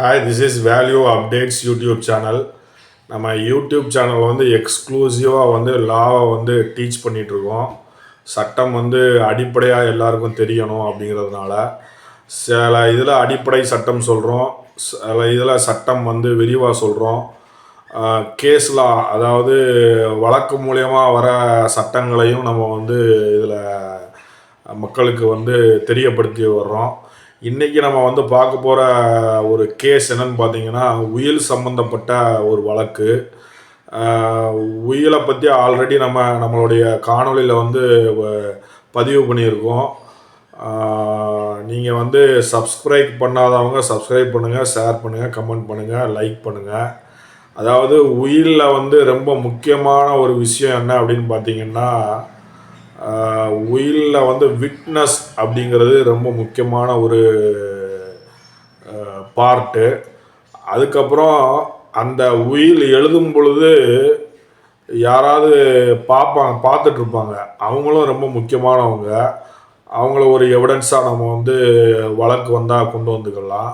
Hi this is value updates YouTube channel நம்ம YouTube channel வந்து எக்ஸ்க்ளூசிவாக வந்து லாவை வந்து டீச் பண்ணிகிட்ருக்கோம் சட்டம் வந்து அடிப்படையாக எல்லாருக்கும் தெரியணும் அப்படிங்கிறதுனால சில இதில் அடிப்படை சட்டம் சொல்கிறோம் சில இதில் சட்டம் வந்து விரிவாக சொல்கிறோம் கேஸ்லா அதாவது வழக்கு மூலயமா வர சட்டங்களையும் நம்ம வந்து இதில் மக்களுக்கு வந்து தெரியப்படுத்தி வர்றோம். இன்றைக்கி நம்ம வந்து பார்க்க போகிற ஒரு கேஸ் என்னன்னு பார்த்தீங்கன்னா உயில் சம்மந்தப்பட்ட ஒரு வழக்கு. உயிலை பற்றி ஆல்ரெடி நம்ம நம்மளுடைய காணொளியில் வந்து வ- பதிவு பண்ணியிருக்கோம். நீங்கள் வந்து சப்ஸ்கிரைப் பண்ணாதவங்க சப்ஸ்கிரைப் பண்ணுங்கள் ஷேர் பண்ணுங்கள் கமெண்ட் பண்ணுங்கள் லைக் பண்ணுங்கள் அதாவது உயிலில் வந்து ரொம்ப முக்கியமான ஒரு விஷயம் என்ன அப்படின்னு பார்த்தீங்கன்னா உயிலில் வந்து விட்னஸ் அப்படிங்கிறது ரொம்ப முக்கியமான ஒரு பார்ட்டு அதுக்கப்புறம் அந்த உயில் எழுதும் பொழுது யாராவது பார்ப்பாங்க பார்த்துட்ருப்பாங்க. அவங்களும் ரொம்ப முக்கியமானவங்க. அவங்கள ஒரு எவிடன்ஸாக நம்ம வந்து வழக்கு வந்தால் கொண்டு வந்துக்கலாம்.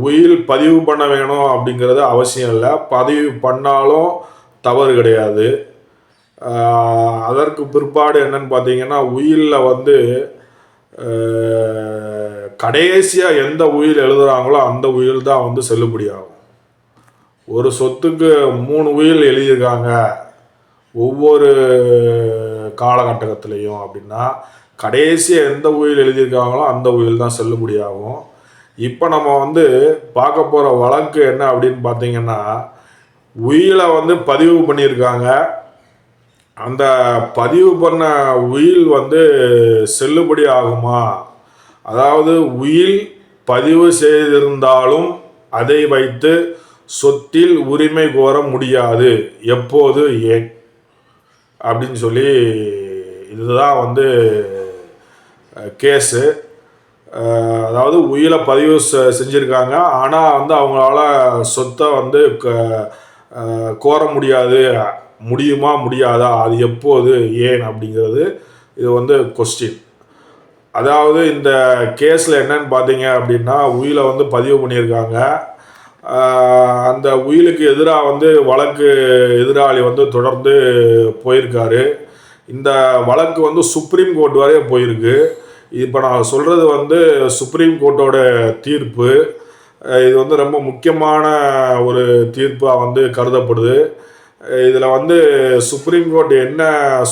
உயில் பதிவு பண்ண வேணும் அப்படிங்கிறது அவசியம் இல்லை. பதிவு பண்ணாலும் தவறு கிடையாது. அதற்கு பிற்பாடு என்னன்னு பார்த்தீங்கன்னா உயிலில் வந்து கடைசியாக எந்த உயில் எழுதுகிறாங்களோ அந்த உயில் தான் வந்து செல்லுபடியாகும். ஒரு சொத்துக்கு மூணு உயில் எழுதியிருக்காங்க. ஒவ்வொரு காலகட்டத்திலையும் அப்படின்னா கடைசியாக எந்த உயில் எழுதியிருக்காங்களோ அந்த உயில் தான் செல்லுபடியாகும். இப்போ நம்ம வந்து பார்க்க போகிற வழக்கு என்ன அப்படின்னு பார்த்தீங்கன்னா உயிலை வந்து பதிவு பண்ணியிருக்காங்க. அந்த பதிவு பண்ண உயில் வந்து செல்லுபடி ஆகுமா? அதாவது உயில் பதிவு செய்திருந்தாலும் அதை வைத்து சொத்தில் உரிமை கோர முடியாது. எப்போது? ஏன்? அப்படின்னு சொல்லி இதுதான் வந்து கேஸு. அதாவது உயிரை பதிவு செ- செஞ்சுருக்காங்க. ஆனால் வந்து அவங்களால சொத்தை வந்து க- கோர முடியாது. முடியுமா முடியாதா அது எப்போது ஏன் அப்படிங்கிறது இது வந்து கொஸ்டின் அதாவது இந்த கேஸில் என்னன்னு பார்த்தீங்க அப்படின்னா உயிலை வந்து பதிவு பண்ணியிருக்காங்க. அந்த உயிலுக்கு எதிராக வந்து வழக்கு எதிராளி வந்து தொடர்ந்து போயிருக்காரு. இந்த வழக்கு வந்து சுப்ரீம் கோர்ட் வரைய போயிருக்கு. இப்போ நான் சொல்கிறது வந்து சுப்ரீம் கோர்ட்டோட தீர்ப்பு. இது வந்து ரொம்ப முக்கியமான ஒரு தீர்ப்பாக வந்து கருதப்படுது. இதில் வந்து சுப்ரீம் கோர்ட் என்ன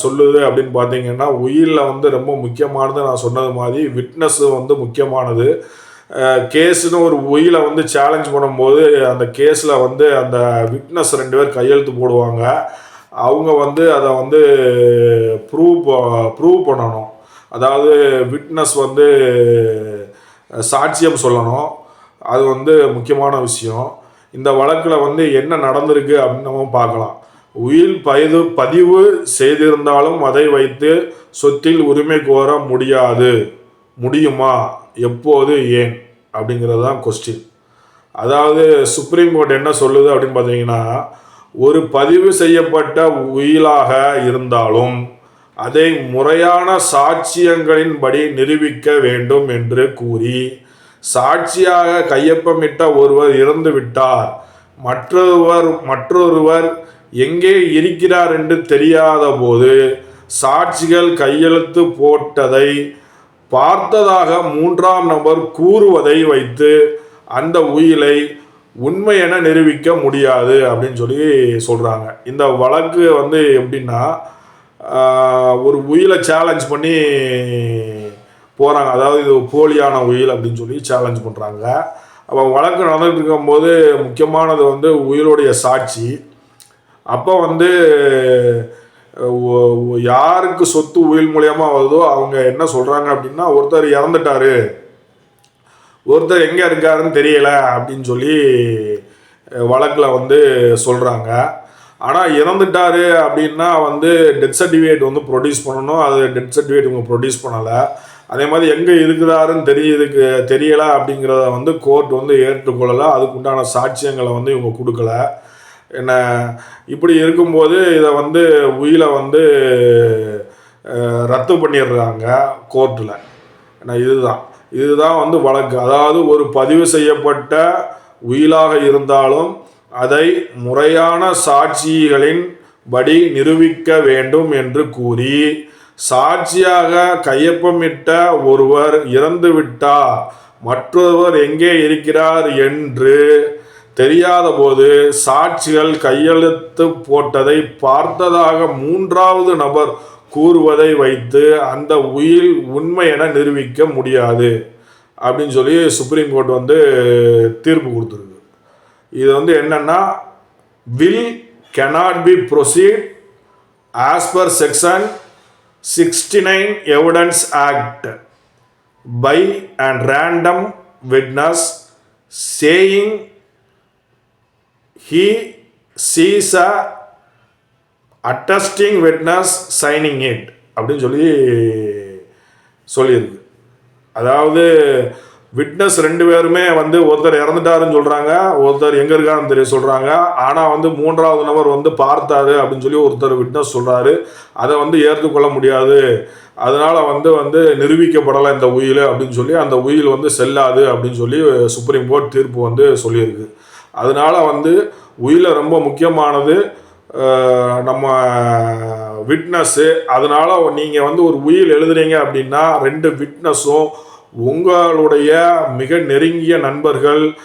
சொல்லுது அப்படின்னு பார்த்தீங்கன்னா உயிரில் வந்து ரொம்ப முக்கியமானது நான் சொன்னது மாதிரி விட்னஸ் வந்து முக்கியமானது. கேஸ்னு ஒரு உயிரை வந்து சேலஞ்ச் பண்ணும்போது அந்த கேஸில் வந்து அந்த விட்னஸ் ரெண்டு பேர் கையெழுத்து போடுவாங்க. அவங்க வந்து அதை வந்து ப்ரூவ் ப்ரூவ் பண்ணணும். அதாவது விட்னஸ் வந்து சாட்சியம் சொல்லணும். அது வந்து முக்கியமான விஷயம். இந்த வழக்கில் வந்து என்ன நடந்திருக்கு அப்படின்னு நம்ம பார்க்கலாம். உயில் பதிவு பதிவு செய்திருந்தாலும் அதை வைத்து சொத்தில் உரிமை கோர முடியாது. முடியுமா? எப்போது ஏன்? அப்படிங்கிறது தான் கொஸ்டின் அதாவது சுப்ரீம் கோர்ட் என்ன சொல்லுது அப்படின்னு பார்த்தீங்கன்னா ஒரு பதிவு செய்யப்பட்ட உயிலாக இருந்தாலும் அதை முறையான சாட்சியங்களின்படி நிரூபிக்க வேண்டும் என்று கூறி சாட்சியாக கையொப்பமிட்ட ஒருவர் இறந்து விட்டார் மற்றொருவர் மற்றொருவர் எங்கே இருக்கிறார் என்று தெரியாத போது சாட்சிகள் கையெழுத்து போட்டதை பார்த்ததாக மூன்றாம் நபர் கூறுவதை வைத்து அந்த உயிலை உண்மை என நிரூபிக்க முடியாது அப்படின்னு சொல்லி சொல்கிறாங்க இந்த வழக்கு வந்து எப்படின்னா ஒரு உயிலை சேலஞ்ச் பண்ணி போகிறாங்க அதாவது இது போலியான உயில் அப்படின்னு சொல்லி சேலஞ்ச் பண்ணுறாங்க அப்போ வழக்கு நடந்துட்டு இருக்கும்போது முக்கியமானது வந்து உயிலுடைய சாட்சி. அப்போ வந்து யாருக்கு சொத்து உயில் மூலயமா வருதோ அவங்க என்ன சொல்கிறாங்க அப்படின்னா ஒருத்தர் இறந்துட்டாரு. ஒருத்தர் எங்கே இருக்காருன்னு தெரியல அப்படின்னு சொல்லி வழக்கில் வந்து சொல்கிறாங்க ஆனால் இறந்துட்டாரு அப்படின்னா வந்து டெத் சர்டிஃபிகேட் வந்து ப்ரொடியூஸ் பண்ணணும். அது டெத் சர்டிஃபிகேட் இவங்க ப்ரொடியூஸ் பண்ணலை. அதே மாதிரி எங்கே இருக்கிறாருன்னு தெரியுதுக்கு தெரியலை அப்படிங்கிறத வந்து கோர்ட் வந்து ஏற்றுக்கொள்ளலை. அதுக்குண்டான சாட்சியங்களை வந்து இவங்க கொடுக்கல. என்ன இப்படி இருக்கும்போது இதை வந்து உயிலை வந்து ரத்து பண்ணிடுறாங்க கோர்ட்டில் ஏன்னா இதுதான். இதுதான் வந்து வழக்கு. அதாவது ஒரு பதிவு செய்யப்பட்ட உயிலாக இருந்தாலும் அதை முறையான சாட்சிகளின் படி நிரூபிக்க வேண்டும் என்று கூறி சாட்சியாக கையொப்பமிட்ட ஒருவர் இறந்துவிட்டார். மற்றொருவர் எங்கே இருக்கிறார் என்று தெரியாத போது சாட்சிகள் கையெழுத்து போட்டதை பார்த்ததாக மூன்றாவது நபர் கூறுவதை வைத்து அந்த உயில் உண்மை என நிரூபிக்க முடியாது. அப்படின்னு சொல்லி சுப்ரீம் கோர்ட் வந்து தீர்ப்பு கொடுத்துருக்கு. இது வந்து என்னன்னா will cannot be proceed as per section sixty nine evidence act by and random witness saying he sees a attesting witness signing it அப்படின்னு சொல்லி சொல்லியிருக்கு அதாவது விட்னஸ் ரெண்டு பேருமே வந்து ஒருத்தர் இறந்துட்டாருன்னு சொல்கிறாங்க ஒருத்தர் எங்கே இருக்காருன்னு தெரிய சொல்கிறாங்க ஆனால் வந்து மூன்றாவது நபர் வந்து பார்த்தாரு அப்படின்னு சொல்லி ஒருத்தர் விட்னஸ் சொல்கிறாரு அதை வந்து ஏற்றுக்கொள்ள முடியாது. அதனால் வந்து வந்து நிரூபிக்கப்படலை இந்த உயில் அப்படின்னு சொல்லி அந்த உயில் வந்து செல்லாது அப்படின்னு சொல்லி சுப்ரீம் கோர்ட் தீர்ப்பு வந்து சொல்லியிருக்கு. அதனால் வந்து உயில ரொம்ப முக்கியமானது. நம்ம விட்னஸ்ஸு அதனால் நீங்கள் வந்து ஒரு உயில் எழுதுறீங்க அப்படின்னா ரெண்டு விட்னஸும் உங்களுடைய மிக நெருங்கிய நண்பர்கள்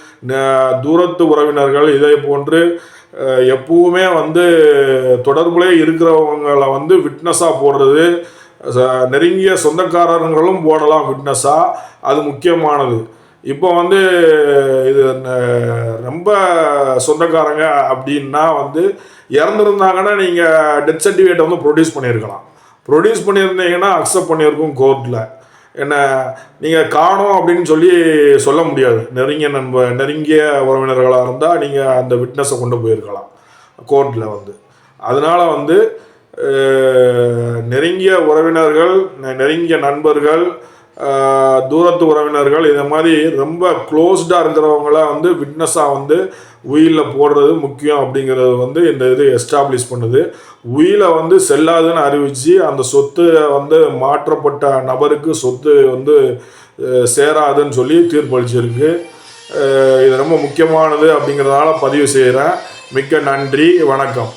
தூரத்து உறவினர்கள் இதே போன்று எப்பவுமே வந்து தொடர்புலே இருக்கிறவங்களை வந்து விட்னஸாக போடுறது ச- நெருங்கிய சொந்தக்காரர்களும் போடலாம் விட்னஸாக அது முக்கியமானது. இப்போ வந்து இது ந- ரொம்ப சொந்தக்காரங்க அப்படின்னா வந்து இறந்துருந்தாங்கன்னா நீங்கள் டெத் சர்டிஃபிகேட்டை வந்து ப்ரொடியூஸ் பண்ணியிருக்கலாம். ப்ரொடியூஸ் பண்ணியிருந்தீங்கன்னா அக்செப்ட் பண்ணியிருக்கும் கோர்ட்டில் என்ன நீங்கள் காணோம் அப்படின்னு சொல்லி சொல்ல முடியாது. நெருங்கிய நண்ப நெருங்கிய உறவினர்களாக இருந்தால் நீங்கள் அந்த விட்னஸை கொண்டு போயிருக்கலாம் கோர்ட்டில் வந்து. அதனால் வந்து நெருங்கிய உறவினர்கள் நெருங்கிய நண்பர்கள் தூரத்து உறவினர்கள் இதை மாதிரி ரொம்ப க்ளோஸ்டாக இருக்கிறவங்கள வந்து விட்னஸாக வந்து உயிலில் போடுறது முக்கியம் அப்படிங்கிறது வந்து இந்த இது எஸ்டாப்ளிஷ் பண்ணுது. உயிலை வந்து செல்லாதுன்னு அறிவித்து அந்த சொத்து வந்து மாற்றப்பட்ட நபருக்கு சொத்து வந்து சேராதுன்னு சொல்லி தீர்ப்பளிச்சிருக்கு. இது ரொம்ப முக்கியமானது அப்படிங்கிறதுனால பதிவு செய்கிறேன் மிக்க நன்றி. வணக்கம்.